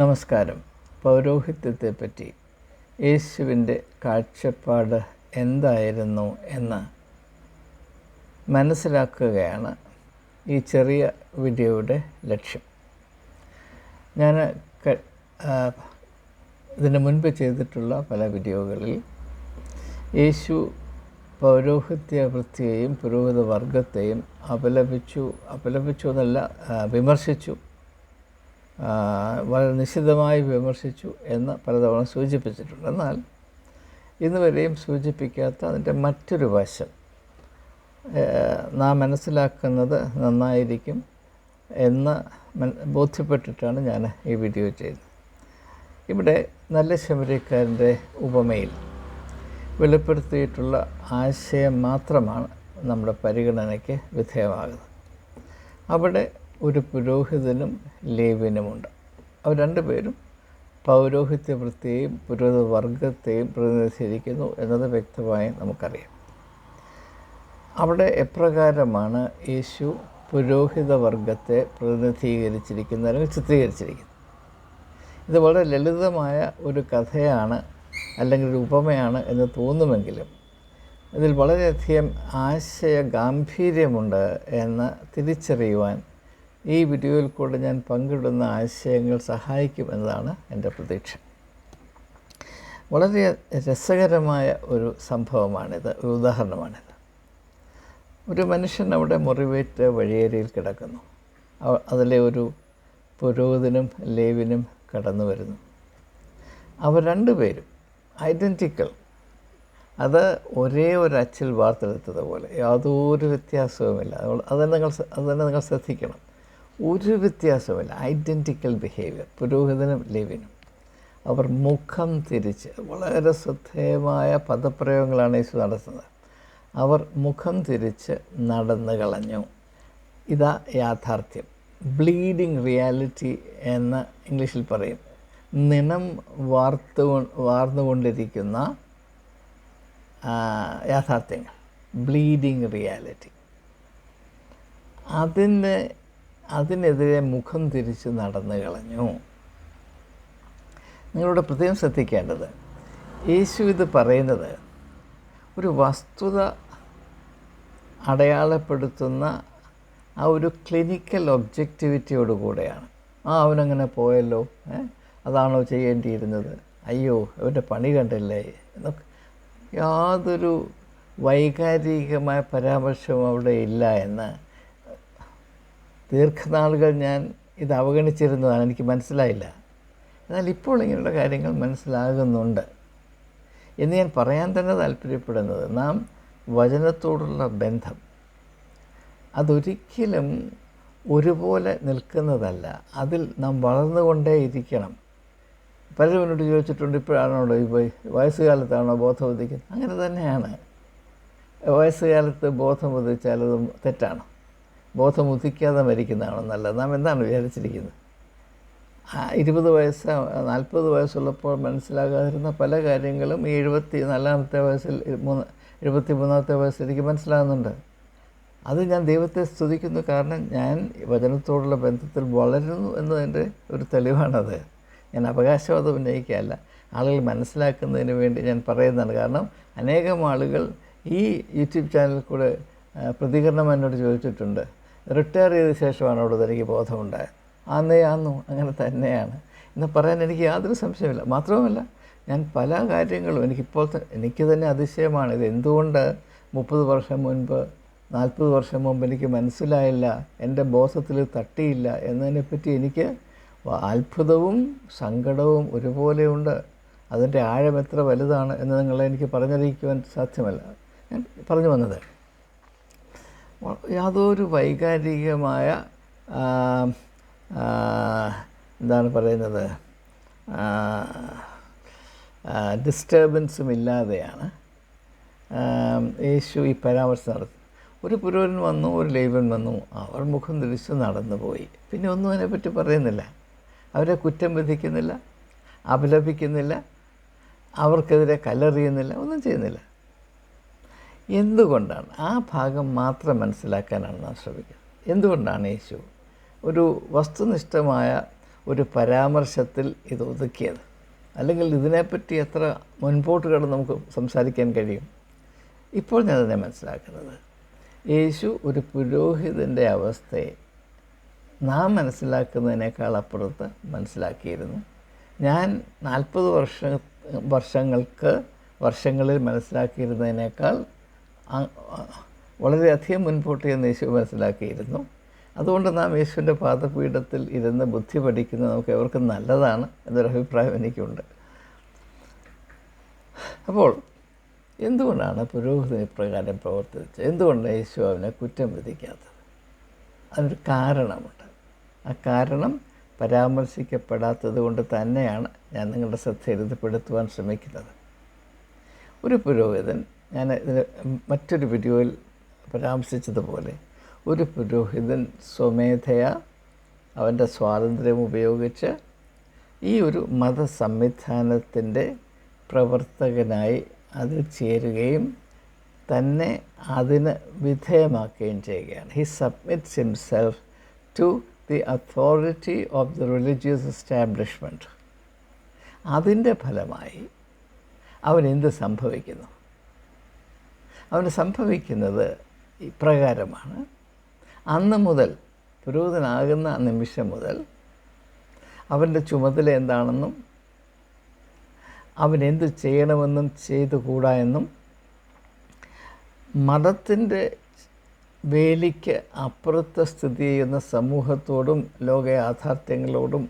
നമസ്കാരം. പൗരോഹിത്യത്തെപ്പറ്റി യേശുവിന്റെ കാഴ്ചപ്പാട് എന്തായിരുന്നു എന്ന് മനസ്സിലാക്കുകയാണ് ഈ ചെറിയ വീഡിയോയുടെ ലക്ഷ്യം. ഞാൻ ഇതിന് മുൻപ് ചെയ്തിട്ടുള്ള പല വീഡിയോകളിൽ യേശു പൗരോഹിത്യ വൃത്തിയെയും പുരോഹിത വർഗത്തെയും അപലപിച്ചു അപലപിച്ചു എന്നല്ല വിമർശിച്ചു. വളരെ നിശിതമായി വിമർശിച്ചു എന്ന് പലതവണ സൂചിപ്പിച്ചിട്ടുണ്ട്. എന്നാൽ ഇന്ന് വരെയും സൂചിപ്പിക്കാത്ത അതിന്റെ മറ്റൊരു വശം നാം മനസ്സിലാക്കുന്നത് നന്നായിരിക്കും എന്ന് ബോധ്യപ്പെട്ടിട്ടാണ് ഞാൻ ഈ വീഡിയോ ചെയ്തത്. ഇവിടെ നല്ല ശമരിക്കാരന്റെ ഉപമയിൽ വെളിപ്പെടുത്തിയിട്ടുള്ള ആശയം മാത്രമാണ് നമ്മുടെ പരിഗണനയ്ക്ക് വിധേയമാകുന്നത്. അവിടെ ഒരു പുരോഹിതനും ലേവ്യനുമുണ്ട്. അവർ രണ്ടുപേരും പൗരോഹിത്യ വൃത്തിയെയും പുരോഹിത വർഗത്തെയും പ്രതിനിധീകരിക്കുന്നു എന്നത് വ്യക്തമായി നമുക്കറിയാം. അവിടെ എപ്രകാരമാണ് യേശു പുരോഹിത വർഗത്തെ പ്രതിനിധീകരിച്ചിരിക്കുന്നത് അല്ലെങ്കിൽ ചിത്രീകരിച്ചിരിക്കുന്നത്? ഇത് വളരെ ലളിതമായ ഒരു കഥയാണ് അല്ലെങ്കിൽ ഒരു ഉപമയാണ് എന്ന് തോന്നുമെങ്കിലും ഇതിൽ വളരെയധികം ആശയ ഗാംഭീര്യമുണ്ട് എന്ന് തിരിച്ചറിയുവാൻ ഈ വീഡിയോയിൽ കൂടെ ഞാൻ പങ്കിടുന്ന ആശയങ്ങൾ സഹായിക്കും എന്നതാണ് എന്റെ പ്രതീക്ഷ. വളരെ രസകരമായ ഒരു സംഭവമാണിത് ഒരു ഉദാഹരണമാണിത്. ഒരു മനുഷ്യൻ അവിടെ മുറിവേറ്റ് വഴിയേരിയിൽ കിടക്കുന്നു. അതിലെ ഒരു പുരോഹിതനും ലേവിനും കടന്നു വരുന്നു. അവർ രണ്ടുപേരും ഐഡന്റിക്കൽ. അത് ഒരേ ഒരു അച്ചിൽ വാർത്തെടുത്തതുപോലെ യാതൊരു വ്യത്യാസവുമില്ല. അതുകൊണ്ട് അത് നിങ്ങൾ അതുതന്നെ അത് തന്നെ നിങ്ങൾ ശ്രദ്ധിക്കണം. ഒരു വ്യത്യാസവുമില്ല. ഐഡന്റിക്കൽ ബിഹേവിയർ പുരോഹിതനും ലേവിനും അവർ മുഖം തിരിച്ച് വളരെ ശ്രദ്ധേയമായ പദപ്രയോഗങ്ങളാണ് യേശു നടത്തുന്നത്. അവർ മുഖം തിരിച്ച് നടന്നു കളഞ്ഞു. ഇതാ യാഥാർത്ഥ്യം. ബ്ലീഡിങ് റിയാലിറ്റി എന്ന് ഇംഗ്ലീഷിൽ പറയും. നിണം വാർത്തു വാർന്നുകൊണ്ടിരിക്കുന്ന യാഥാർത്ഥ്യങ്ങൾ. ബ്ലീഡിങ് റിയാലിറ്റി അതിന് അതിനെതിരെ മുഖം തിരിച്ച് നടന്നു കളഞ്ഞു. നിങ്ങളുടെ പ്രത്യേകം ശ്രദ്ധിക്കേണ്ടത് യേശു ഇത് പറയുന്നത് ഒരു വസ്തുത അടയാളപ്പെടുത്തുന്ന ആ ഒരു ക്ലിനിക്കൽ ഒബ്ജക്റ്റിവിറ്റിയോട് കൂടെയാണ്. ആ അവനങ്ങനെ പോയല്ലോ? അതാണോ ചെയ്യേണ്ടിയിരുന്നത്? അയ്യോ അവന്റെ പണി കണ്ടല്ലേ? എന്നൊക്കെ. യാതൊരു വൈകാരികമായ പരാമർശവും അവിടെ ഇല്ല എന്ന് ദീർഘനാളുകൾ ഞാൻ ഇത് അവഗണിച്ചിരുന്നതാണ്. എനിക്ക് മനസ്സിലായില്ല. എന്നാൽ ഇപ്പോൾ ഇങ്ങനെയുള്ള കാര്യങ്ങൾ മനസ്സിലാകുന്നുണ്ട്. എന്ന് ഞാൻ പറയാൻ തന്നെ താല്പര്യപ്പെടുന്നത് നാം വചനത്തോടുള്ള ബന്ധം. അതൊരിക്കലും ഒരുപോലെ നിൽക്കുന്നതല്ല. അതിൽ നാം വളർന്നുകൊണ്ടേ ഇരിക്കണം പലരും എന്നോട് ചോദിച്ചിട്ടുണ്ട് ഇപ്പോഴാണോ വയസ്സുകാലത്താണോ ബോധം ഉദിക്കുന്നത്? അങ്ങനെ തന്നെയാണ്. വയസ്സുകാലത്ത് ബോധം ഉദിച്ചാൽ അത് തെറ്റാണ്. ബോധം ഉദിക്കാതെ മരിക്കുന്നതാണ് നല്ലത്. നാം എന്താണ് വിചാരിച്ചിരിക്കുന്നത്? ആ ഇരുപത് വയസ്സ് നാൽപ്പത് വയസ്സുള്ളപ്പോൾ മനസ്സിലാകാതിരുന്ന പല കാര്യങ്ങളും ഈ എഴുപത്തി നാലാമത്തെ വയസ്സിൽ മൂന്ന് എഴുപത്തി മൂന്നാമത്തെ വയസ്സിൽ എനിക്ക് മനസ്സിലാകുന്നുണ്ട്. അത് ഞാൻ ദൈവത്തെ സ്തുതിക്കുന്നു. കാരണം ഞാൻ വചനത്തോടുള്ള ബന്ധത്തിൽ വളരുന്നു എന്നതിന്റെ ഒരു തെളിവാണത്. ഞാൻ അവകാശവാദം ഉന്നയിക്കുകയല്ല. ആളുകൾ മനസ്സിലാക്കുന്നതിന് വേണ്ടി ഞാൻ പറയുന്നതാണ്. കാരണം അനേകം ആളുകൾ ഈ യൂട്യൂബ് ചാനലിൽ കൂടെ പ്രതികരണം എന്നോട് ചോദിച്ചിട്ടുണ്ട്. റിട്ടയർ ചെയ്ത ശേഷമാണ് അവിടെ തനിക്ക് ബോധമുണ്ടായത്. ആന്നേ ആന്നു അങ്ങനെ തന്നെയാണ്. എന്ന് പറയാൻ എനിക്ക് യാതൊരു സംശയമില്ല മാത്രവുമല്ല ഞാൻ പല കാര്യങ്ങളും എനിക്കിപ്പോൾ എനിക്ക് തന്നെ അതിശയമാണ്. ഇത് എന്തുകൊണ്ട് മുപ്പത് വർഷം മുൻപ് നാൽപ്പത് വർഷം മുമ്പ് എനിക്ക് മനസ്സിലായില്ല എന്റെ ബോധത്തിൽ തട്ടിയില്ല എന്നതിനെപ്പറ്റി എനിക്ക് അത്ഭുതവും സങ്കടവും ഒരുപോലെയുണ്ട്. അതിന്റെ ആഴം എത്ര വലുതാണ് എന്ന് നിങ്ങളെ എനിക്ക് പറഞ്ഞറിയിക്കുവാൻ സാധ്യമല്ല. ഞാൻ പറഞ്ഞു വന്നത് യാതൊരു വൈകാരികമായ എന്താണ് പറയുന്നത് ഡിസ്റ്റർബൻസും ഇല്ലാതെയാണ് യേശു ഈ പരാമർശം നടത്തി. ഒരു പുരോഹിതൻ വന്നു ഒരു ലേവൻ വന്നു അവർ മുഖം തിരിച്ച് നടന്നു പോയി പിന്നെ ഒന്നും അതിനെപ്പറ്റി പറയുന്നില്ല. അവരെ കുറ്റം വിധിക്കുന്നില്ല അപലപിക്കുന്നില്ല അവർക്കെതിരെ കല്ലെറിയുന്നില്ല ഒന്നും ചെയ്യുന്നില്ല. എന്തുകൊണ്ടാണ്? ആ ഭാഗം മാത്രം മനസ്സിലാക്കാനാണ് നാം ശ്രമിക്കുന്നത് എന്തുകൊണ്ടാണ് യേശു ഒരു വസ്തുനിഷ്ഠമായ ഒരു പരാമർശത്തിൽ ഇത് ഒതുക്കിയത്? അല്ലെങ്കിൽ ഇതിനെപ്പറ്റി എത്ര മുൻപോട്ട് കടന്ന് നമുക്ക് സംസാരിക്കാൻ കഴിയും? ഇപ്പോൾ ഞാൻ അതിനെ മനസ്സിലാക്കുന്നത്. യേശു ഒരു പുരോഹിതന്റെ അവസ്ഥയെ നാം മനസ്സിലാക്കുന്നതിനേക്കാൾ അപ്പുറത്ത് മനസ്സിലാക്കിയിരുന്നു. ഞാൻ നാൽപ്പത് വർഷ വർഷങ്ങൾക്ക് വർഷങ്ങളിൽ മനസ്സിലാക്കിയിരുന്നതിനേക്കാൾ വളരെയധികം മുൻപോട്ട് എന്ന് യേശു മനസ്സിലാക്കിയിരുന്നു. അതുകൊണ്ട് നാം യേശുവിന്റെ പാദപീഠത്തിൽ ഇരുന്ന് ബുദ്ധി പഠിക്കുന്നത് നമുക്ക് എവർക്കും നല്ലതാണ് എന്നൊരു അഭിപ്രായം എനിക്കുണ്ട്. അപ്പോൾ എന്തുകൊണ്ടാണ് പുരോഹിതൻ ഇപ്രകാരം പ്രവർത്തിച്ചത്? എന്തുകൊണ്ടാണ് യേശു അവനെ കുറ്റം വിധിക്കാത്തത്? അതിനൊരു കാരണമുണ്ട്. ആ കാരണം പരാമർശിക്കപ്പെടാത്തത് കൊണ്ട് തന്നെയാണ് ഞാൻ നിങ്ങളുടെ ശ്രദ്ധ എഴുതപ്പെടുത്തുവാൻ ശ്രമിക്കുന്നത്. ഒരു പുരോഹിതൻ ഞാൻ മറ്റൊരു വീഡിയോയിൽ പരാമർശിച്ചതുപോലെ ഒരു പുരോഹിതൻ സ്വമേധയാ അവന്റെ സ്വാതന്ത്ര്യം ഉപയോഗിച്ച് ഈ ഒരു മത സംവിധാനത്തിന്റെ പ്രവർത്തകനായി അതിൽ ചേരുകയും തന്നെ അതിന് വിധേയമാക്കുകയും ചെയ്യുകയാണ്. He submits himself to the authority of the religious establishment അതിന്റെ ഫലമായി അവൻ എന്ത് സംഭവിക്കുന്നു? അവന് സംഭവിക്കുന്നത് ഇപ്രകാരമാണ്. അന്ന് മുതൽ പുരോഹിതനാകുന്ന നിമിഷം മുതൽ അവന്റെ ചുമതല എന്താണെന്നും അവൻ എന്ത് ചെയ്യണമെന്നും ചെയ്തുകൂടാ എന്നും മതത്തിന്റെ വേലിക്ക് അപ്പുറത്ത് സ്ഥിതി ചെയ്യുന്ന സമൂഹത്തോടും ലോക യാഥാർത്ഥ്യങ്ങളോടും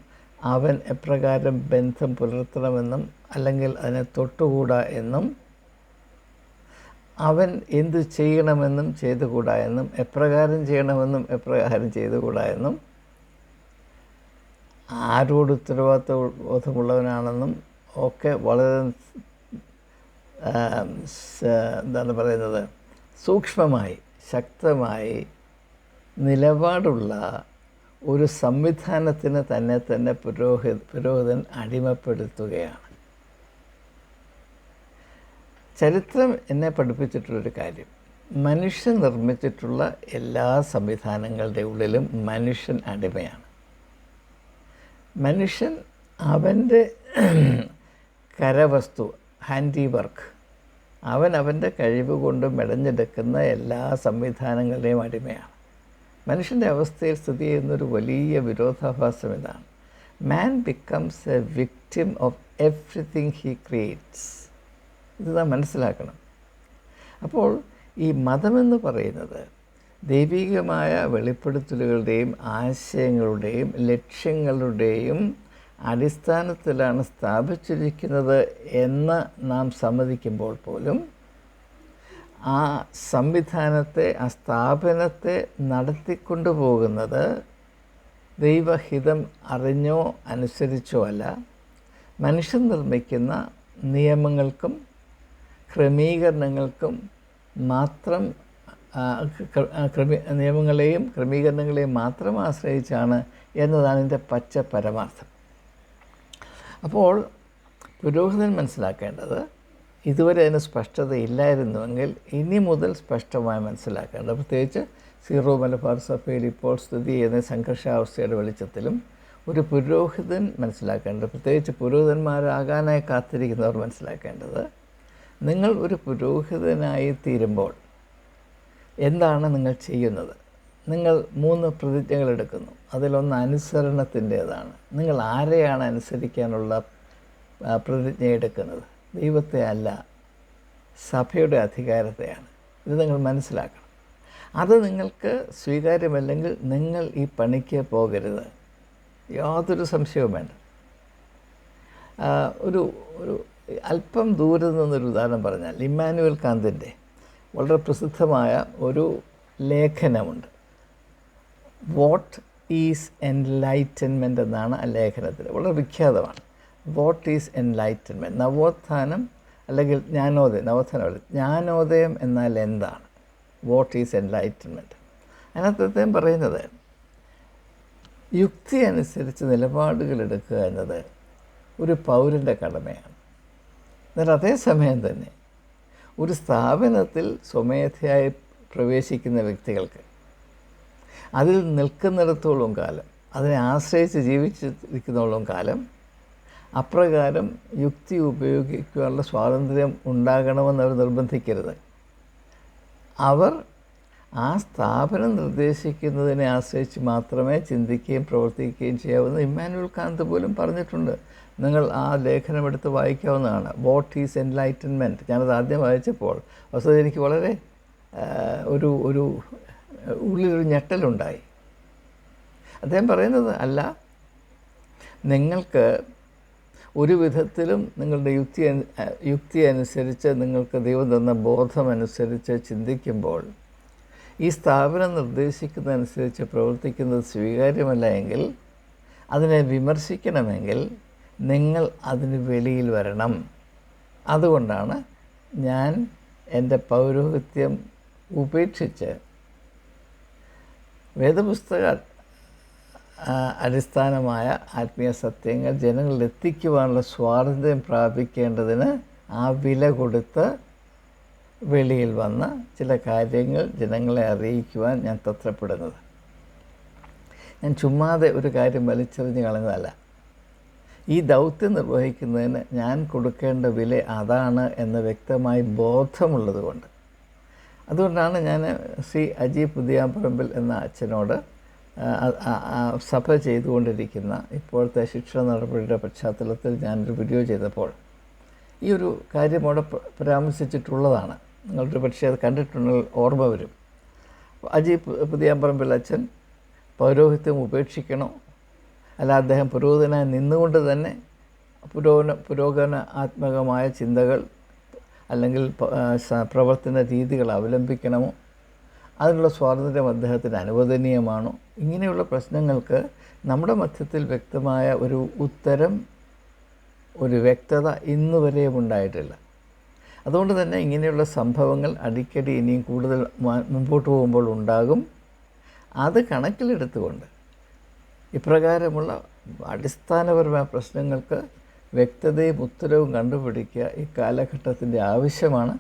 അവൻ എപ്രകാരം ബന്ധം പുലർത്തണമെന്നും അല്ലെങ്കിൽ അതിനെ തൊട്ടുകൂടാ എന്നും അവൻ എന്ത് ചെയ്യണമെന്നും ചെയ്തുകൂടാ എന്നും എപ്രകാരം ചെയ്യണമെന്നും എപ്രകാരം ചെയ്തുകൂടാ എന്നും ആരോട് ഉത്തരവാദിത്വ ബോധമുള്ളവനാണെന്നും ഒക്കെ വളരെ എന്താണ് പറയുന്നത് സൂക്ഷ്മമായി ശക്തമായി നിലപാടുള്ള ഒരു സംവിധാനത്തിന് തന്നെ തന്നെ പുരോഹിത പുരോഹിതൻ അടിമപ്പെടുത്തുകയാണ്. ചരിത്രം എന്നെ പഠിപ്പിച്ചിട്ടുള്ളൊരു കാര്യം. മനുഷ്യൻ നിർമ്മിച്ചിട്ടുള്ള എല്ലാ സംവിധാനങ്ങളുടെ ഉള്ളിലും മനുഷ്യൻ അടിമയാണ്. മനുഷ്യൻ അവന്റെ കരവസ്തു ഹാൻഡി വർക്ക് അവൻ അവന്റെ കഴിവ് കൊണ്ട് മെടഞ്ഞെടുക്കുന്ന എല്ലാ സംവിധാനങ്ങളുടെയും അടിമയാണ്. മനുഷ്യന്റെ അവസ്ഥയിൽ സ്ഥിതി ചെയ്യുന്നൊരു വലിയ വിരോധാഭാസം ഇതാണ്. Man becomes a victim of everything he creates ഇത് നാം മനസ്സിലാക്കണം. അപ്പോൾ ഈ മതമെന്ന് പറയുന്നത് ദൈവികമായ വെളിപ്പെടുത്തലുകളുടെയും ആശയങ്ങളുടെയും ലക്ഷ്യങ്ങളുടെയും അടിസ്ഥാനത്തിലാണ് സ്ഥാപിച്ചിരിക്കുന്നത് എന്ന് നാം സമ്മതിക്കുമ്പോൾ പോലും ആ സംവിധാനത്തെ ആ സ്ഥാപനത്തെ നടത്തിക്കൊണ്ടുപോകുന്നത് ദൈവഹിതം അറിഞ്ഞോ അനുസരിച്ചോ അല്ല. മനുഷ്യൻ നിർമ്മിക്കുന്ന നിയമങ്ങൾക്കും ക്രമീകരണങ്ങൾക്കും മാത്രം ക്രമീ നിയമങ്ങളെയും ക്രമീകരണങ്ങളെയും മാത്രം ആശ്രയിച്ചാണ് എന്നതാണ് ഇതിന്റെ പച്ച പരമാർത്ഥം. അപ്പോൾ പുരോഹിതൻ മനസ്സിലാക്കേണ്ടത് ഇതുവരെ അതിന് സ്പഷ്ടതയില്ലായിരുന്നുവെങ്കിൽ ഇനി മുതൽ സ്പഷ്ടമായി മനസ്സിലാക്കേണ്ടത് പ്രത്യേകിച്ച് സീറോ മലബാർ സഭയിൽ ഇപ്പോൾ സ്ഥിതി ചെയ്യുന്ന സംഘർഷാവസ്ഥയുടെ വെളിച്ചത്തിലും ഒരു പുരോഹിതൻ മനസ്സിലാക്കേണ്ടത് പ്രത്യേകിച്ച് പുരോഹിതന്മാരാകാനായി കാത്തിരിക്കുന്നവർ മനസ്സിലാക്കേണ്ടത് നിങ്ങൾ ഒരു പുരോഹിതനായി തീരുമ്പോൾ എന്താണ് നിങ്ങൾ ചെയ്യുന്നത്? നിങ്ങൾ മൂന്ന് പ്രതിജ്ഞകൾ എടുക്കുന്നു. അതിലൊന്ന് അനുസരണത്തിന്റേതാണ്. നിങ്ങൾ ആരെയാണ് അനുസരിക്കാനുള്ള പ്രതിജ്ഞ എടുക്കുന്നത്? ദൈവത്തെ അല്ല സഭയുടെ അധികാരത്തെയാണ്. ഇത് നിങ്ങൾ മനസ്സിലാക്കണം. അത് നിങ്ങൾക്ക് സ്വീകാര്യമല്ലെങ്കിൽ നിങ്ങൾ ഈ പണിക്ക് പോകരുത്. യാതൊരു സംശയവും വേണ്ട. ഒരു ഒരു അല്പം ദൂരെ നിന്നൊരു ഉദാഹരണം പറഞ്ഞാൽ ഇമ്മാനുവൽ കാന്തിന്റെ വളരെ പ്രസിദ്ധമായ ഒരു ലേഖനമുണ്ട്. വാട്ട് ഈസ് എൻലൈറ്റൻമെന്റ് എന്നാണ് ആ ലേഖനത്തിൽ വളരെ വിഖ്യാതമാണ്. വാട്ട് ഈസ് എൻലൈറ്റൻമെന്റ് നവോത്ഥാനം അല്ലെങ്കിൽ ജ്ഞാനോദയം? നവോത്ഥാനം ജ്ഞാനോദയം എന്നാൽ എന്താണ്? വാട്ട് ഈസ് എൻലൈറ്റൻമെന്റ് അതിനകത്ത് അദ്ദേഹം പറയുന്നത് യുക്തി അനുസരിച്ച് നിലപാടുകൾ എടുക്കുക എന്നത് ഒരു പൗരന്റെ കടമയാണ്. എന്നാൽ അതേസമയം തന്നെ ഒരു സ്ഥാപനത്തിൽ സ്വമേധയായി പ്രവേശിക്കുന്ന വ്യക്തികൾക്ക് അതിൽ നിൽക്കുന്നിടത്തോളം കാലം അതിനെ ആശ്രയിച്ച് ജീവിച്ചിരിക്കുന്നോളം കാലം അപ്രകാരം യുക്തി ഉപയോഗിക്കുവാനുള്ള സ്വാതന്ത്ര്യം ഉണ്ടാകണമെന്ന് അവർ നിർബന്ധിക്കരുത്. അവർ ആ സ്ഥാപനം നിർദ്ദേശിക്കുന്നതിനെ ആശ്രയിച്ച് മാത്രമേ ചിന്തിക്കുകയും പ്രവർത്തിക്കുകയും ചെയ്യാവുന്ന ഇമ്മാനുവൽ കാന്ത് പോലും പറഞ്ഞിട്ടുണ്ട്. നിങ്ങൾ ആ ലേഖനമെടുത്ത് വായിക്കാവുന്നതാണ്. വാട്ട് ഈസ് എൻലൈറ്റൻമെന്റ് ഞാനത് ആദ്യം വായിച്ചപ്പോൾ വസ്തുത എനിക്ക് വളരെ ഒരു ഒരു ഉള്ളിലൊരു ഞെട്ടലുണ്ടായി. അദ്ദേഹം പറയുന്നത് അല്ല നിങ്ങൾക്ക് ഒരു വിധത്തിലും നിങ്ങളുടെ യുക്തി യുക്തി അനുസരിച്ച് നിങ്ങൾക്ക് ദൈവം തന്ന ബോധമനുസരിച്ച് ചിന്തിക്കുമ്പോൾ ഈ സ്ഥാപനം നിർദ്ദേശിക്കുന്നതനുസരിച്ച് പ്രവർത്തിക്കുന്നത് സ്വീകാര്യമല്ല എങ്കിൽ അതിനെ വിമർശിക്കണമെങ്കിൽ നിങ്ങൾ അതിന് വെളിയിൽ വരണം. അതുകൊണ്ടാണ് ഞാൻ എന്റെ പൗരോഹിത്യം ഉപേക്ഷിച്ച് വേദപുസ്തക അടിസ്ഥാനമായ ആത്മീയ സത്യങ്ങൾ ജനങ്ങളിൽ എത്തിക്കുവാനുള്ള സ്വാതന്ത്ര്യം പ്രാപിക്കേണ്ടതിന് ആ വില കൊടുത്ത് വെളിയിൽ വന്ന ചില കാര്യങ്ങൾ ജനങ്ങളെ അറിയിക്കുവാൻ ഞാൻ തത്രപ്പെടുന്നത്. ഞാൻ ചുമ്മാതെ ഒരു കാര്യം വലിച്ചെറിഞ്ഞ് കളഞ്ഞതല്ല. ഈ ദൗത്യം നിർവഹിക്കുന്നതിന് ഞാൻ കൊടുക്കേണ്ട വില അതാണ് എന്ന് വ്യക്തമായി ബോധമുള്ളത് കൊണ്ട് അതുകൊണ്ടാണ് ഞാൻ ശ്രീ അജി പുതിയാമ്പറമ്പിൽ എന്ന അച്ഛനോട് സഭ ചെയ്തുകൊണ്ടിരിക്കുന്ന ഇപ്പോഴത്തെ ശിക്ഷണ നടപടിയുടെ പശ്ചാത്തലത്തിൽ ഞാനൊരു വീഡിയോ ചെയ്തപ്പോൾ ഈ ഒരു കാര്യം അവിടെ പരാമർശിച്ചിട്ടുള്ളതാണ്. നിങ്ങളൊരു പക്ഷേ അത് കണ്ടിട്ടുണ്ടെങ്കിൽ ഓർമ്മ വരും. അജി പുതിയാമ്പറമ്പിൽ അച്ഛൻ പൗരോഹിത്യം ഉപേക്ഷിക്കണോ? അല്ല അദ്ദേഹം പുരോഹിതനായി നിന്നുകൊണ്ട് തന്നെ പുരോഗന പുരോഗമന ആത്മകമായ ചിന്തകൾ അല്ലെങ്കിൽ പ്രവർത്തന രീതികൾ അവലംബിക്കണമോ? അതിനുള്ള സ്വാതന്ത്ര്യം അദ്ദേഹത്തിന് അനുവദനീയമാണോ? ഇങ്ങനെയുള്ള പ്രശ്നങ്ങൾക്ക് നമ്മുടെ മധ്യത്തിൽ വ്യക്തമായ ഒരു ഉത്തരം ഒരു വ്യക്തത ഇന്നുവരെയും ഉണ്ടായിട്ടില്ല. അതുകൊണ്ട് തന്നെ ഇങ്ങനെയുള്ള സംഭവങ്ങൾ അടിക്കടി ഇനിയും കൂടുതൽ മുമ്പോട്ട് പോകുമ്പോൾ ഉണ്ടാകും. അത് കണക്കിലെടുത്തുകൊണ്ട് ഇപ്രകാരമുള്ള അടിസ്ഥാനപരമായ പ്രശ്നങ്ങൾക്ക് വ്യക്തതയും ഉത്തരവും കണ്ടുപിടിക്കുക ഈ കാലഘട്ടത്തിന്റെ ആവശ്യമാണ്.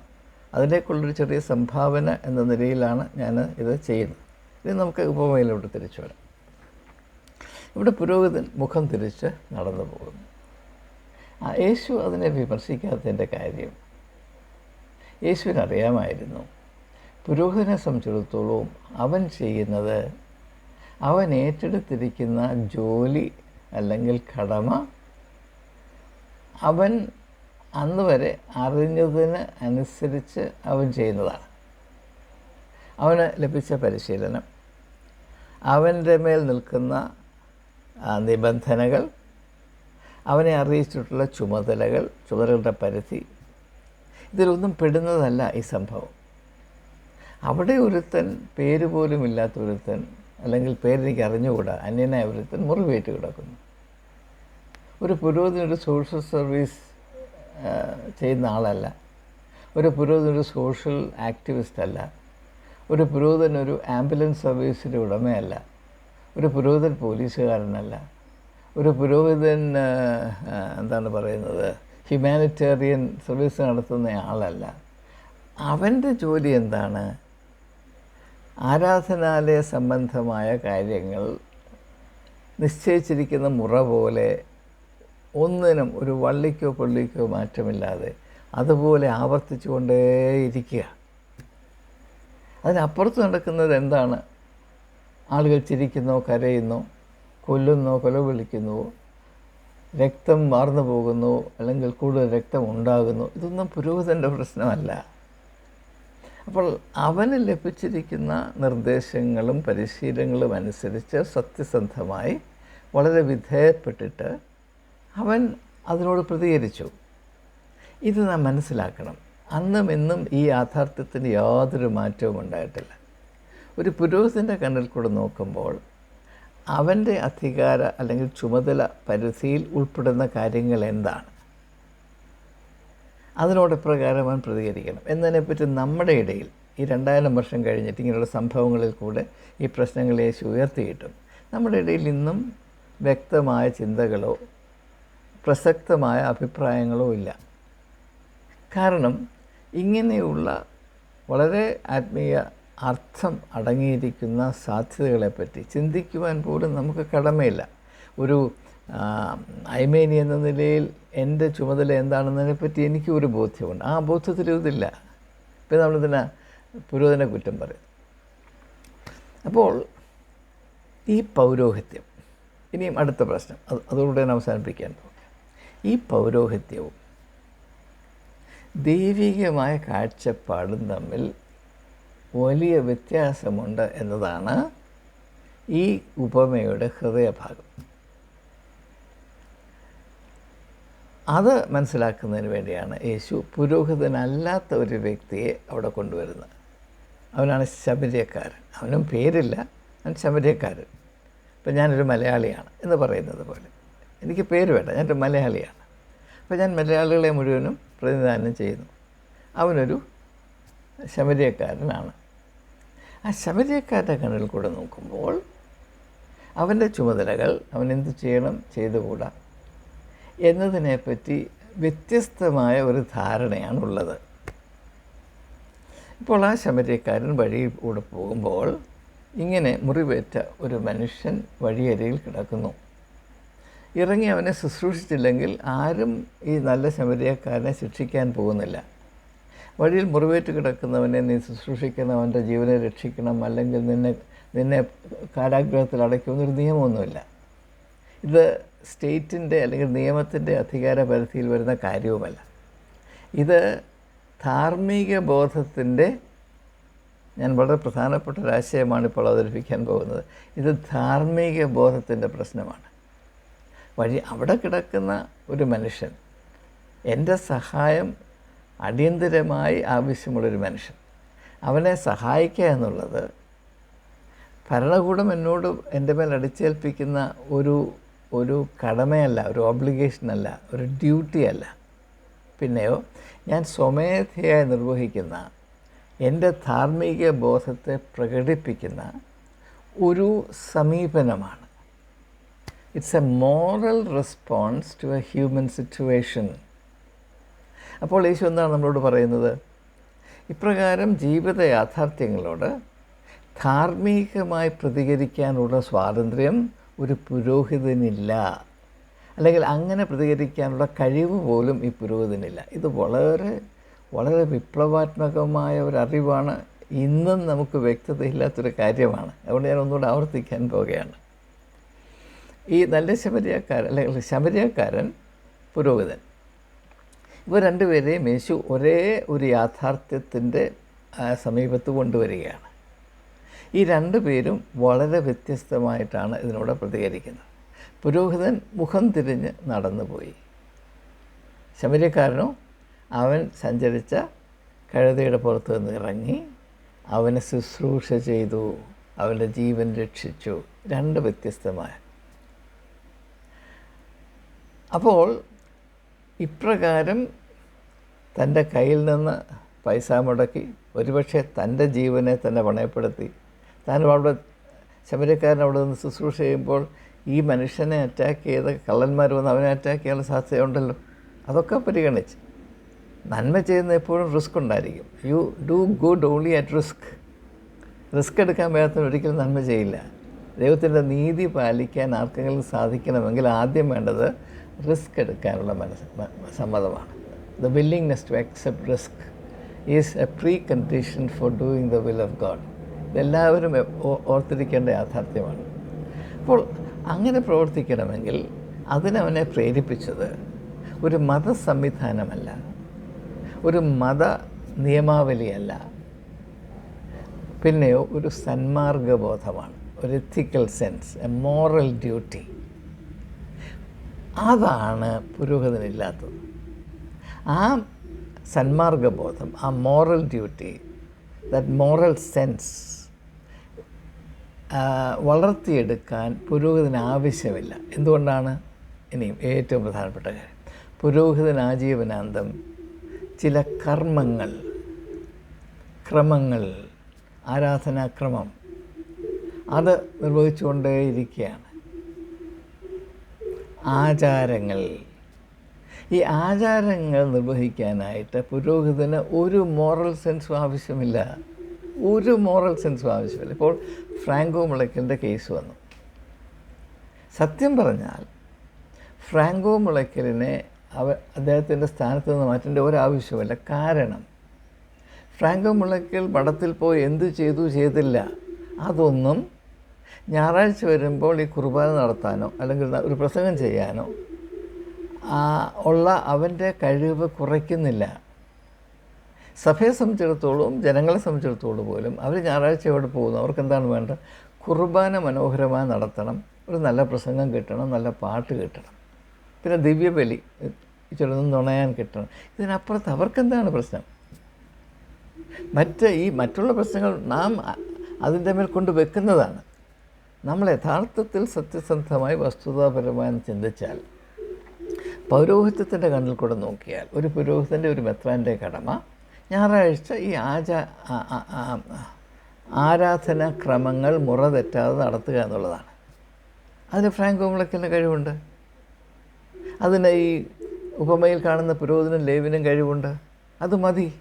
അതിലേക്കുള്ളൊരു ചെറിയ സംഭാവന എന്ന നിലയിലാണ് ഞാൻ ഇത് ചെയ്യുന്നത്. ഇനി നമുക്ക് ഉപമയിലോട്ട് തിരിച്ചു വരാം. ഇവിടെ പുരോഹിതൻ മുഖം തിരിച്ച് നടന്നു പോകുന്നു. യേശു അതിനെ വിമർശിക്കാത്തതിന്റെ കാര്യം യേശുവിന് അറിയാമായിരുന്നു പുരോഹിതനെ സംബന്ധിച്ചിടത്തോളം അവൻ ചെയ്യുന്നത് അവൻ ഏറ്റെടുത്തിരിക്കുന്ന ജോലി അല്ലെങ്കിൽ കടമ അവൻ അന്ന് വരെ അറിഞ്ഞതിന് അനുസരിച്ച് അവൻ ചെയ്യുന്നതാണ്. അവന് ലഭിച്ച പരിശീലനം അവന്റെ മേൽ നിൽക്കുന്ന നിബന്ധനകൾ അവനെ അറിയിച്ചിട്ടുള്ള ചുമതലകൾ ചുമതലകളുടെ പരിധി ഇതിലൊന്നും പെടുന്നതല്ല ഈ സംഭവം. അവിടെ ഒരുത്തൻ പേര് പോലും ഇല്ലാത്ത ഒരുത്തൻ അല്ലെങ്കിൽ പേരെനിക്ക് അറിഞ്ഞുകൂടാ അന്യനായ ഒരുത്തൻ മുറിവേറ്റ് കിടക്കുന്നു. ഒരു പുരോഹിതൻ ഒരു സോഷ്യൽ സർവീസ് ചെയ്യുന്ന ആളല്ല. ഒരു പുരോഹിതൻ ഒരു സോഷ്യൽ ആക്ടിവിസ്റ്റ് അല്ല. ഒരു പുരോഹിതൻ ഒരു ആംബുലൻസ് സർവീസിന്റെ ഉടമയല്ല. ഒരു പുരോഹിതൻ പോലീസുകാരനല്ല. ഒരു പുരോഹിതൻ എന്താണ് പറയുന്നത്? ഹ്യൂമാനിറ്റേറിയൻ സർവീസ് നടത്തുന്ന ആളല്ല. അവന്റെ ജോലി എന്താണ്? ആരാധനാലയ സംബന്ധമായ കാര്യങ്ങൾ നിശ്ചയിച്ചിരിക്കുന്ന മുറ പോലെ ഒന്നിനും ഒരു വള്ളിക്കോ പള്ളിക്കോ മാറ്റമില്ലാതെ അതുപോലെ ആവർത്തിച്ചു കൊണ്ടേയിരിക്കുക അതിനപ്പുറത്ത് നടക്കുന്നത് എന്താണ്? ആളുകൾ ചിരിക്കുന്നോ കരയുന്നോ കൊല്ലുന്നോ കൊല വിളിക്കുന്നുവോ രക്തം മാർന്നു പോകുന്നു അല്ലെങ്കിൽ കൂടുതൽ രക്തം ഉണ്ടാകുന്നു. ഇതൊന്നും പുരോഹിതന്റെ പ്രശ്നമല്ല. അപ്പോൾ അവന് ലഭിച്ചിരിക്കുന്ന നിർദ്ദേശങ്ങളും പരിശീലനങ്ങളും അനുസരിച്ച് സത്യസന്ധമായി വളരെ വിധേയപ്പെട്ടിട്ട് അവൻ അതിനോട് പ്രതികരിച്ചു. ഇത് നാം മനസ്സിലാക്കണം. അന്നും ഇന്നും ഈ യാഥാർത്ഥ്യത്തിന് യാതൊരു മാറ്റവും ഉണ്ടായിട്ടില്ല. ഒരു പുരോഹിതന്റെ കണ്ണിൽ കൂടെ നോക്കുമ്പോൾ അവന്റെ അധികാര അല്ലെങ്കിൽ ചുമതല പരിധിയിൽ ഉൾപ്പെടുന്ന കാര്യങ്ങൾ എന്താണ്? അതിനോട് പ്രകാരം അവൻ പ്രതികരിക്കണം? എന്നതിനെപ്പറ്റി നമ്മുടെ ഇടയിൽ ഈ രണ്ടായിരം വർഷം കഴിഞ്ഞിട്ട് ഇങ്ങനെയുള്ള സംഭവങ്ങളിൽ കൂടെ ഈ പ്രശ്നങ്ങൾ യേശു ഉയർത്തിയിട്ടും നമ്മുടെ ഇടയിൽ ഇന്നും വ്യക്തമായ ചിന്തകളോ പ്രസക്തമായ അഭിപ്രായങ്ങളോ ഇല്ല. കാരണം ഇങ്ങനെയുള്ള വളരെ ആത്മീയ അർത്ഥം അടങ്ങിയിരിക്കുന്ന സാധ്യതകളെപ്പറ്റി ചിന്തിക്കുവാൻ പോലും നമുക്ക് കടമയില്ല. ഒരു ഐമേനി എന്ന നിലയിൽ എന്റെ ചുമതല എന്താണെന്നതിനെപ്പറ്റി എനിക്ക് ഒരു ബോധ്യമുണ്ട്. ആ ബോധ്യത്തിൽ ഇതില്ല. ഇപ്പം നമ്മളിതിനെ പുരോഹിതനെ കുറ്റം പറയും. അപ്പോൾ ഈ പൗരോഹിത്യം ഇനിയും അടുത്ത പ്രശ്നം അത് അതോടെ ഞാൻ അവസാനിപ്പിക്കാൻ പോകും ഈ പൗരോഹിത്യവും ദൈവികമായ കാഴ്ചപ്പാടും തമ്മിൽ വലിയ വ്യത്യാസമുണ്ട് എന്നതാണ് ഈ ഉപമയുടെ ഹൃദയഭാഗം. അത് മനസ്സിലാക്കുന്നതിന് വേണ്ടിയാണ് യേശു പുരോഹിതനല്ലാത്ത ഒരു വ്യക്തിയെ അവിടെ കൊണ്ടുവരുന്നത്. അവനാണ് ശബരിയക്കാരൻ. അവനും പേരില്ല. അവൻ ശബരിയക്കാരൻ. ഇപ്പം ഞാനൊരു മലയാളിയാണ് എന്ന് പറയുന്നത് പോലെ. എനിക്ക് പേര് വേണ്ട. ഞാനൊരു മലയാളിയാണ്. അപ്പോൾ ഞാൻ മലയാളികളെ മുഴുവനും പ്രതിനിധാനം ചെയ്യുന്നു. അവനൊരു ശബരിയക്കാരനാണ്. ആ ശബരിയക്കാരന്റെ കണ്ണിൽ കൂടെ നോക്കുമ്പോൾ അവന്റെ ചുമതലകൾ അവൻ എന്ത് ചെയ്യണം ചെയ്തുകൂടാ എന്നതിനെപ്പറ്റി വ്യത്യസ്തമായ ഒരു ധാരണയാണുള്ളത് ഇപ്പോൾ ആ ശബരിയക്കാരൻ വഴിയിൽ കൂടെ പോകുമ്പോൾ ഇങ്ങനെ മുറിവേറ്റ ഒരു മനുഷ്യൻ വഴിയരയിൽ കിടക്കുന്നു. ഇറങ്ങി അവനെ ശുശ്രൂഷിച്ചില്ലെങ്കിൽ ആരും ഈ നല്ല ശബരിയക്കാരനെ ശിക്ഷിക്കാൻ പോകുന്നില്ല. വഴിയിൽ മുറിവേറ്റ് കിടക്കുന്നവനെ നീ ശുശ്രൂഷിക്കണം അവന്റെ ജീവനെ രക്ഷിക്കണം അല്ലെങ്കിൽ നിന്നെ നിന്നെ കാരാഗ്രഹത്തിൽ അടയ്ക്കുമെന്നൊരു നിയമമൊന്നുമില്ല. ഇത് സ്റ്റേറ്റിന്റെ അല്ലെങ്കിൽ നിയമത്തിന്റെ അധികാര പരിധിയിൽ വരുന്ന കാര്യവുമല്ല. ഇത് ധാർമ്മിക ബോധത്തിന്റെ ഞാൻ വളരെ പ്രധാനപ്പെട്ട ഒരാശയമാണ് ഇപ്പോൾ അവതരിപ്പിക്കാൻ പോകുന്നത്. ഇത് ധാർമ്മിക ബോധത്തിന്റെ പ്രശ്നമാണ്. വഴി അവിടെ കിടക്കുന്ന ഒരു മനുഷ്യൻ എന്റെ സഹായം അടിയന്തിരമായി ആവശ്യമുള്ളൊരു മനുഷ്യൻ. അവനെ സഹായിക്കുക എന്നുള്ളത് ഭരണകൂടം എന്നോട് എന്റെ മേൽ അടിച്ചേൽപ്പിക്കുന്ന ഒരു ഒരു കടമയല്ല ഒരു ഓബ്ലിഗേഷനല്ല ഒരു ഡ്യൂട്ടിയല്ല പിന്നെയോ ഞാൻ സ്വമേധയായി നിർവഹിക്കുന്ന എന്റെ ധാർമ്മിക ബോധത്തെ പ്രകടിപ്പിക്കുന്ന ഒരു സമീപനമാണ്. It's a moral response to a human situation അപ്പോൾ യേശു എന്താണ് നമ്മളോട് പറയുന്നത്? ഇപ്രകാരം ജീവിത യാഥാർത്ഥ്യങ്ങളോട് ധാർമ്മികമായി പ്രതികരിക്കാനുള്ള സ്വാതന്ത്ര്യം ഒരു പുരോഹിതനില്ല. അല്ലെങ്കിൽ അങ്ങനെ പ്രതികരിക്കാനുള്ള കഴിവ് പോലും ഈ പുരോഹിതനില്ല. ഇത് വളരെ വളരെ വിപ്ലവാത്മകമായ ഒരു അറിവാണ്. ഇന്നും നമുക്ക് വ്യക്തതയില്ലാത്തൊരു കാര്യമാണ്. അതുകൊണ്ട് ഞാൻ ഒന്നുകൂടെ ആവർത്തിക്കാൻ പോവുകയാണ്. ഈ നല്ല ശബരിയക്കാരൻ അല്ലെങ്കിൽ ശബരിയക്കാരൻ പുരോഹിതൻ. ഇവർ രണ്ടുപേരെയും യേശു ഒരേ ഒരു യാഥാർത്ഥ്യത്തിന്റെ സമീപത്ത് കൊണ്ടുവരികയാണ്. ഈ രണ്ടു പേരും വളരെ വ്യത്യസ്തമായിട്ടാണ് ഇതിനോട് പ്രതികരിക്കുന്നത്. പുരോഹിതൻ മുഖം തിരിഞ്ഞ് നടന്നുപോയി. ശബരിക്കാരനോ അവൻ സഞ്ചരിച്ച കഴുതയുടെ പുറത്ത് നിന്ന് ഇറങ്ങി അവനെ ശുശ്രൂഷ ചെയ്തു അവന്റെ ജീവൻ രക്ഷിച്ചു. രണ്ട് വ്യത്യസ്തമായ. അപ്പോൾ ഇപ്രകാരം തന്റെ കയ്യിൽ നിന്ന് പൈസ മുടക്കി ഒരുപക്ഷെ തന്റെ ജീവനെ തന്നെ പണയപ്പെടുത്തി. താൻ അവിടെ ശബരിക്കാരൻ അവിടെ നിന്ന് ശുശ്രൂഷ ചെയ്യുമ്പോൾ ഈ മനുഷ്യനെ അറ്റാക്ക് ചെയ്ത കള്ളന്മാർ വന്ന് അവനെ അറ്റാക്ക് ചെയ്യാനുള്ള സാധ്യതയുണ്ടല്ലോ. അതൊക്കെ പരിഗണിച്ച്. നന്മ ചെയ്യുന്ന എപ്പോഴും റിസ്ക് ഉണ്ടായിരിക്കും. You do good only at risk risk എടുക്കാൻ വേഗത്തിന് ഒരിക്കലും നന്മ ചെയ്യില്ല. ദൈവത്തിന്റെ നീതി പാലിക്കാൻ ആർക്കെങ്കിലും സാധിക്കണമെങ്കിൽ ആദ്യം വേണ്ടത് റിസ്ക് എടുക്കാനുള്ള മനസ്സ് സമ്മതമാണ്. The willingness to accept risk is a precondition for doing the will of God ഇതെല്ലാവരും ഓർത്തിരിക്കേണ്ട യാഥാർത്ഥ്യമാണ്. അപ്പോൾ അങ്ങനെ പ്രവർത്തിക്കണമെങ്കിൽ അതിനവനെ പ്രേരിപ്പിച്ചത് ഒരു മത സംവിധാനമല്ല ഒരു മത നിയമാവലിയല്ല. പിന്നെയോ ഒരു സന്മാർഗബോധമാണ്. ഒരു ethical sense a moral duty അതാണ് പുരോഹിതനില്ലാത്തത്. ആ സന്മാർഗബോധം ആ moral duty that moral sense വളർത്തിയെടുക്കാൻ പുരോഹിതന് ആവശ്യമില്ല. എന്തുകൊണ്ടാണ്? ഇനിയും ഏറ്റവും പ്രധാനപ്പെട്ട കാര്യം. പുരോഹിതൻ ആജീവനാന്തം ചില കർമ്മങ്ങൾ ക്രമങ്ങൾ ആരാധനാക്രമം അത് നിർവഹിച്ചുകൊണ്ടേയിരിക്കുകയാണ്. ആചാരങ്ങൾ. ഈ ആചാരങ്ങൾ നിർവഹിക്കാനായിട്ട് പുരോഹിതന് ഒരു മോറൽ സെൻസും ആവശ്യമില്ല. ഒരു മോറൽ സെൻസും ആവശ്യമില്ല. ഇപ്പോൾ ഫ്രാങ്കോ മുളയ്ക്കലിന്റെ കേസ് വന്നു. സത്യം പറഞ്ഞാൽ ഫ്രാങ്കോ മുളയ്ക്കലിനെ അവ അദ്ദേഹത്തിന്റെ സ്ഥാനത്ത് നിന്ന് മാറ്റേണ്ട ഒരാവശ്യമില്ല കാരണം ഫ്രാങ്കോ മുളയ്ക്കൽ മഠത്തിൽ പോയി എന്ത് ചെയ്തു ചെയ്തില്ല. അതൊന്നും ഞായറാഴ്ച വരുമ്പോൾ ഈ കുർബാന നടത്താനോ അല്ലെങ്കിൽ ഒരു പ്രസംഗം ചെയ്യാനോ ഉള്ള അവന്റെ കഴിവ് കുറയ്ക്കുന്നില്ല. സഭയെ സംബന്ധിച്ചിടത്തോളം ജനങ്ങളെ സംബന്ധിച്ചിടത്തോളം പോലും അവർ ഞായറാഴ്ച എവിടെ പോകുന്നു? അവർക്ക് എന്താണ് വേണ്ടത്? കുർബാന മനോഹരമായി നടത്തണം. ഒരു നല്ല പ്രസംഗം കിട്ടണം നല്ല പാട്ട് കിട്ടണം. പിന്നെ ദിവ്യബലി ചിലതൊന്നും നുണയാൻ കിട്ടണം. ഇതിനപ്പുറത്ത് അവർക്കെന്താണ് പ്രശ്നം? മറ്റ് ഈ മറ്റുള്ള പ്രശ്നങ്ങൾ നാം അതിന്റെ മേൽ കൊണ്ട് വെക്കുന്നതാണ്. നമ്മൾ യഥാർത്ഥത്തിൽ സത്യസന്ധമായി വസ്തുതാപരമായി ചിന്തിച്ചാൽ പൗരോഹിത്യത്തിന്റെ കണ്ണിൽ കൂടെ നോക്കിയാൽ ഒരു പുരോഹിതന്റെ ഒരു മെത്രാന്റെ കടമ ഞായറാഴ്ച ഈ ആചാ ആരാധന ക്രമങ്ങൾ മുറ തെറ്റാതെ നടത്തുക എന്നുള്ളതാണ്. അതിന് ഫ്രാങ്കോ മുളയ്ക്കലിന് കഴിവുണ്ട്? അതിന് ഈ ഉപമയിൽ കാണുന്ന പുരോഹിതനും ലേവിനും കഴിവുണ്ട്? അത് മതി.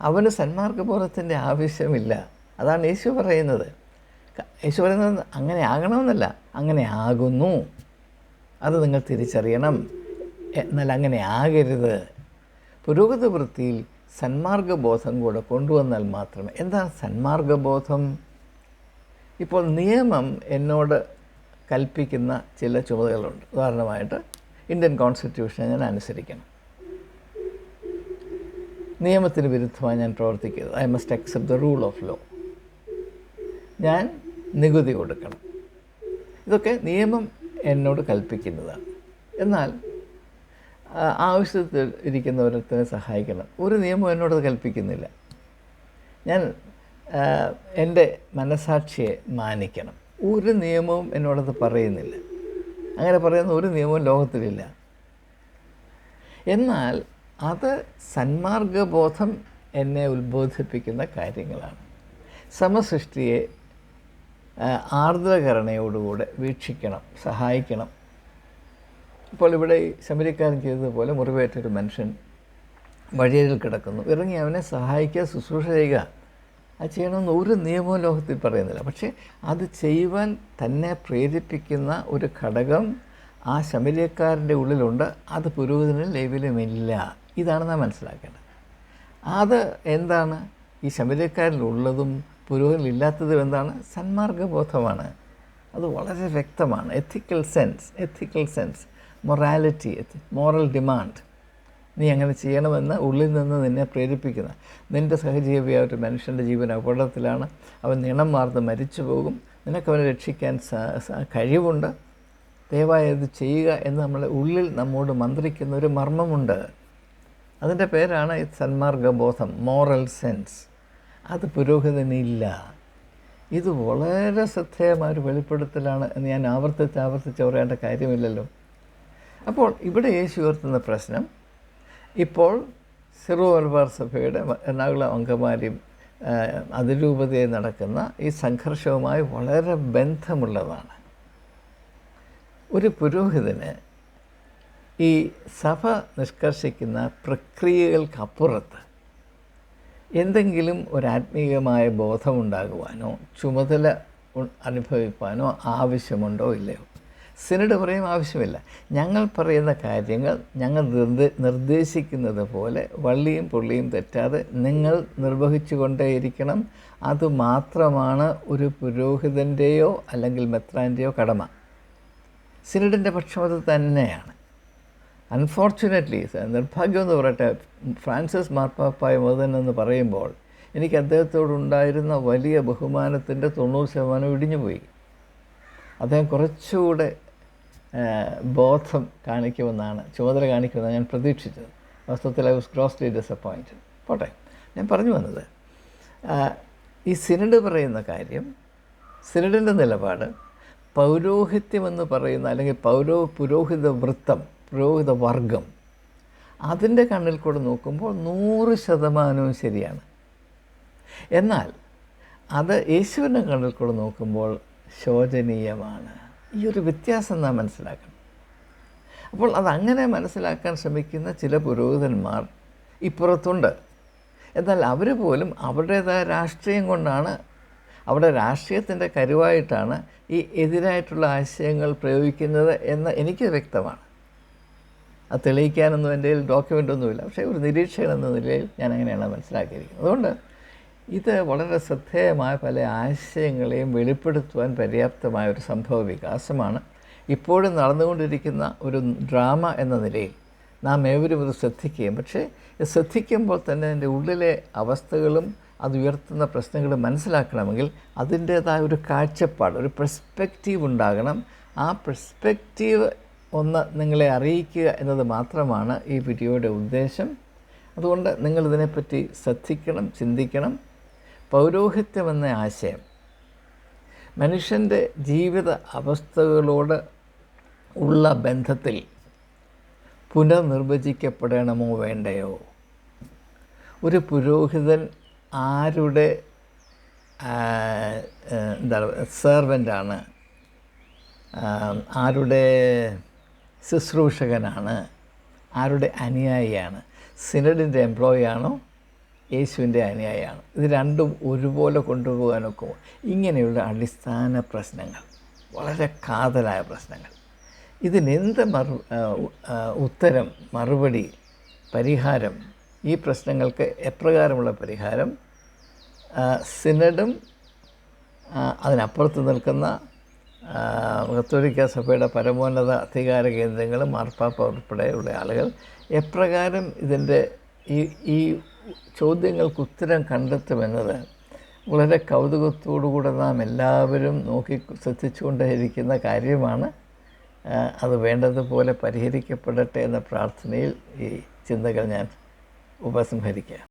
അവന് സന്മാർഗബോധത്തിന്റെ ആവശ്യമില്ല. അതാണ് യേശു പറയുന്നത്. യേശു പറയുന്നത് അങ്ങനെ ആകണമെന്നല്ല. അങ്ങനെ ആകുന്നു. അത് നിങ്ങൾ തിരിച്ചറിയണം. എന്നാൽ അങ്ങനെ ആകരുത്. പുരോഗത വൃത്തിയിൽ സന്മാർഗബോധം കൂടെ കൊണ്ടുവന്നാൽ മാത്രമേ. എന്താണ് സന്മാർഗബോധം? ഇപ്പോൾ നിയമം എന്നോട് കൽപ്പിക്കുന്ന ചില ചുമതലകളുണ്ട്. ഉദാഹരണമായിട്ട് ഇന്ത്യൻ കോൺസ്റ്റിറ്റ്യൂഷനെ ഞാൻ അനുസരിക്കണം. നിയമത്തിന് വിരുദ്ധമായി ഞാൻ പ്രവർത്തിക്കരുത്. I must accept the rule of law. ഞാൻ നികുതി കൊടുക്കണം. ഇതൊക്കെ നിയമം എന്നോട് കൽപ്പിക്കുന്നതാണ്. എന്നാൽ ആവശ്യത്തിൽ ഇരിക്കുന്ന ഓരോരുത്തരെ സഹായിക്കണം. ഒരു നിയമം എന്നോട് കൽപ്പിക്കുന്നില്ല. ഞാൻ എന്റെ മനസാക്ഷിയെ മാനിക്കണം. ഒരു നിയമവും എന്നോടത് പറയുന്നില്ല. അങ്ങനെ പറയുന്ന ഒരു നിയമവും ലോകത്തിലില്ല. എന്നാൽ അത് സന്മാർഗബോധം എന്നെ ഉത്ബോധിപ്പിക്കുന്ന കാര്യങ്ങളാണ്. സമസൃഷ്ടിയെ ആർദ്രകരണയോടുകൂടെ വീക്ഷിക്കണം സഹായിക്കണം. ഇപ്പോൾ ഇവിടെ ശബരിക്കാരൻ ചെയ്തതുപോലെ മുറിവേറ്റൊരു മനുഷ്യൻ വഴിയരിൽ കിടക്കുന്നു. ഇറങ്ങി അവനെ സഹായിക്കുക ശുശ്രൂഷ ചെയ്യുക. അത് ചെയ്യണമെന്ന് ഒരു നിയമവും ലോകത്തിൽ പറയുന്നില്ല. പക്ഷേ അത് ചെയ്യുവാൻ തന്നെ പ്രേരിപ്പിക്കുന്ന ഒരു ഘടകം ആ ശമരിയക്കാരന്റെ ഉള്ളിലുണ്ട്. അത് പുരോഹിതനും ലേവിലുമില്ല ഇതാണ് നാം മനസ്സിലാക്കേണ്ടത്. അത് എന്താണ്? ഈ ശമരിയക്കാരിലുള്ളതും പുരോഹിതനില്ലാത്തതും എന്താണ്? സന്മാർഗബോധമാണ്. അത് വളരെ വ്യക്തമാണ്. Ethical sense ethical sense morality moral demand നീ അങ്ങനെ ചെയ്യണമെന്ന് ഉള്ളിൽ നിന്ന് നിന്നെ പ്രേരിപ്പിക്കുന്ന. നിന്റെ സഹജീവിയായ ഒരു മനുഷ്യന്റെ ജീവൻ അപകടത്തിലാണ്. അവൻ നിണം മാർന്ന് മരിച്ചു പോകും. നിനക്കവനെ രക്ഷിക്കാൻ കഴിവുണ്ട്. ദയവായി അത് ചെയ്യുക എന്ന് നമ്മളെ ഉള്ളിൽ നമ്മോട് മന്ത്രിക്കുന്ന ഒരു മർമ്മമുണ്ട്. അതിന്റെ പേരാണ് ഈ സന്മാർഗബോധം മോറൽ സെൻസ് അത് പുരോഹിതനില്ല. ഇത് വളരെ ശ്രദ്ധേയമായ ഒരു വെളിപ്പെടുത്തലാണ് എന്ന് ഞാൻ ആവർത്തിച്ച് ആവർത്തിച്ച് പറയേണ്ട കാര്യമില്ലല്ലോ. അപ്പോൾ ഇവിടെ യേശു ഉയർത്തുന്ന പ്രശ്നം ഇപ്പോൾ സിറോ മലബാർ സഭയുടെ എറണാകുളം അങ്കമാലിയും അതിരൂപതയെ നടക്കുന്ന ഈ സംഘർഷവുമായി വളരെ ബന്ധമുള്ളതാണ്. ഒരു പുരോഹിതന് ഈ സഭ നിഷ്കർഷിക്കുന്ന പ്രക്രിയകൾക്കപ്പുറത്ത് എന്തെങ്കിലും ഒരു ആത്മീയമായ ബോധമുണ്ടാകുവാനോ ചുമതല അനുഭവിക്കാനോ ആവശ്യമുണ്ടോ ഇല്ലയോ? സിനഡ് പറയും ആവശ്യമില്ല. ഞങ്ങൾ പറയുന്ന കാര്യങ്ങൾ ഞങ്ങൾ നിർദ്ദേ നിർദ്ദേശിക്കുന്നത് പോലെ വള്ളിയും പുള്ളിയും തെറ്റാതെ നിങ്ങൾ നിർവഹിച്ചു കൊണ്ടേയിരിക്കണം അതുമാത്രമാണ് ഒരു പുരോഹിതന്റെയോ അല്ലെങ്കിൽ മെത്രാന്റെയോ കടമ. സിനഡിന്റെ പക്ഷം അത് തന്നെയാണ്. അൺഫോർച്ചുനേറ്റ്ലി നിർഭാഗ്യം എന്ന് പറയട്ടെ ഫ്രാൻസിസ് മാർപ്പാപ്പായ മദൻ എന്ന് പറയുമ്പോൾ എനിക്ക് അദ്ദേഹത്തോടുണ്ടായിരുന്ന വലിയ ബഹുമാനത്തിന്റെ തൊണ്ണൂറ് ശതമാനം ഇടിഞ്ഞു പോയി. അദ്ദേഹം കുറച്ചുകൂടെ ബോധം കാണിക്കുമെന്നാണ് ചുമതല കാണിക്കുമെന്നാണ് ഞാൻ പ്രതീക്ഷിച്ചത്. വാസ്തവത്തിൽ ഐ വാസ് ഗ്രോസ്ലി ഡിസപ്പോയിന്റഡ്. പോട്ടെ ഞാൻ പറഞ്ഞു വന്നത് ഈ സിനഡ് പറയുന്ന കാര്യം സിനഡിന്റെ നിലപാട് പൗരോഹിത്യമെന്ന് പറയുന്ന അല്ലെങ്കിൽ പൗരോ പുരോഹിത വൃത്തം പുരോഹിത വർഗം അതിന്റെ കണ്ണിൽ കൂടെ നോക്കുമ്പോൾ നൂറ് ശതമാനവും ശരിയാണ്. എന്നാൽ അത് യേശുവിന്റെ കണ്ണിൽ കൂടെ നോക്കുമ്പോൾ ശോചനീയമാണ്. ഈ ഒരു വ്യത്യാസം നാം മനസ്സിലാക്കണം. അപ്പോൾ അതങ്ങനെ മനസ്സിലാക്കാൻ ശ്രമിക്കുന്ന ചില പുരോഹിതന്മാർ ഇപ്പുറത്തുണ്ട്. എന്നാൽ അവർ പോലും അവരുടേതായ രാഷ്ട്രീയം കൊണ്ടാണ് അവിടെ രാഷ്ട്രീയത്തിന്റെ കരുവായിട്ടാണ് ഈ എതിരായിട്ടുള്ള ആശയങ്ങൾ പ്രയോഗിക്കുന്നത് എന്ന് എനിക്ക് വ്യക്തമാണ്. തെളിയിക്കാനൊന്നും എന്റെ കയ്യിൽ ഡോക്യുമെന്റ് ഒന്നുമില്ല. പക്ഷേ ഒരു നിരീക്ഷകൻ എന്ന നിലയിൽ ഞാൻ അങ്ങനെയാണ് മനസ്സിലാക്കിയിരിക്കുന്നത്. അതുകൊണ്ട് ഇത് വളരെ ശ്രദ്ധേയമായ പല ആശയങ്ങളെയും വെളിപ്പെടുത്തുവാൻ പര്യാപ്തമായ ഒരു സംഭവ വികാസമാണ്. ഇപ്പോഴും നടന്നുകൊണ്ടിരിക്കുന്ന ഒരു ഡ്രാമ എന്ന നിലയിൽ നാം ഏവരും ഇത് ശ്രദ്ധിക്കുകയും പക്ഷേ ഇത് ശ്രദ്ധിക്കുമ്പോൾ തന്നെ എന്റെ ഉള്ളിലെ അവസ്ഥകളും അത് ഉയർത്തുന്ന പ്രശ്നങ്ങൾ മനസ്സിലാക്കണമെങ്കിൽ അതിന്റേതായ ഒരു കാഴ്ചപ്പാട് ഒരു പെർസ്പെക്റ്റീവ് ഉണ്ടാകണം. ആ പെർസ്പെക്റ്റീവ് ഒന്ന് നിങ്ങളെ അറിയിക്കുക എന്നത് മാത്രമാണ് ഈ വീഡിയോയുടെ ഉദ്ദേശം. അതുകൊണ്ട് നിങ്ങളിതിനെപ്പറ്റി ശ്രദ്ധിക്കണം ചിന്തിക്കണം. പൗരോഹിത്യമെന്ന ആശയം മനുഷ്യന്റെ ജീവിത അവസ്ഥകളോട് ഉള്ള ബന്ധത്തിൽ പുനർനിർവചിക്കപ്പെടണമോ വേണ്ടയോ? ഒരു പുരോഹിതൻ ആരുടെ എന്താണ് സെർവന്റാണ് ആരുടെ ശുശ്രൂഷകനാണ്. ആരുടെ അനുയായിയാണ്? സിനഡിന്റെ എംപ്ലോയി ആണോ യേശുവിന്റെ അനുയായിയാണ്. ഇത് രണ്ടും ഒരുപോലെ കൊണ്ടുപോകാനൊക്കെ ഇങ്ങനെയുള്ള അടിസ്ഥാന പ്രശ്നങ്ങൾ. വളരെ കാതലായ പ്രശ്നങ്ങൾ. ഇതിനെന്ത് മറു ഉത്തരം മറുപടി പരിഹാരം? ഈ പ്രശ്നങ്ങൾക്ക് എപ്രകാരമുള്ള പരിഹാരം? സിനഡും അതിനപ്പുറത്ത് നിൽക്കുന്ന കത്തോലിക്ക സഭയുടെ പരമോന്നത അധികാര കേന്ദ്രങ്ങളും മാർപ്പാപ്പ ഉൾപ്പെടെയുള്ള ആളുകൾ എപ്രകാരം ഇതിന്റെ ഈ ഈ ചോദ്യങ്ങൾക്ക് ഉത്തരം കണ്ടെത്തുമെന്നത് വളരെ കൗതുകത്തോടുകൂടെ നാം എല്ലാവരും നോക്കി ശ്രദ്ധിച്ചുകൊണ്ടേയിരിക്കുന്ന കാര്യമാണ്. അത് വേണ്ടതുപോലെ പരിഹരിക്കപ്പെടട്ടെ എന്ന പ്രാർത്ഥനയിൽ ഈ ചിന്തകൾ ഞാൻ ഉപസംഹരിക്കുക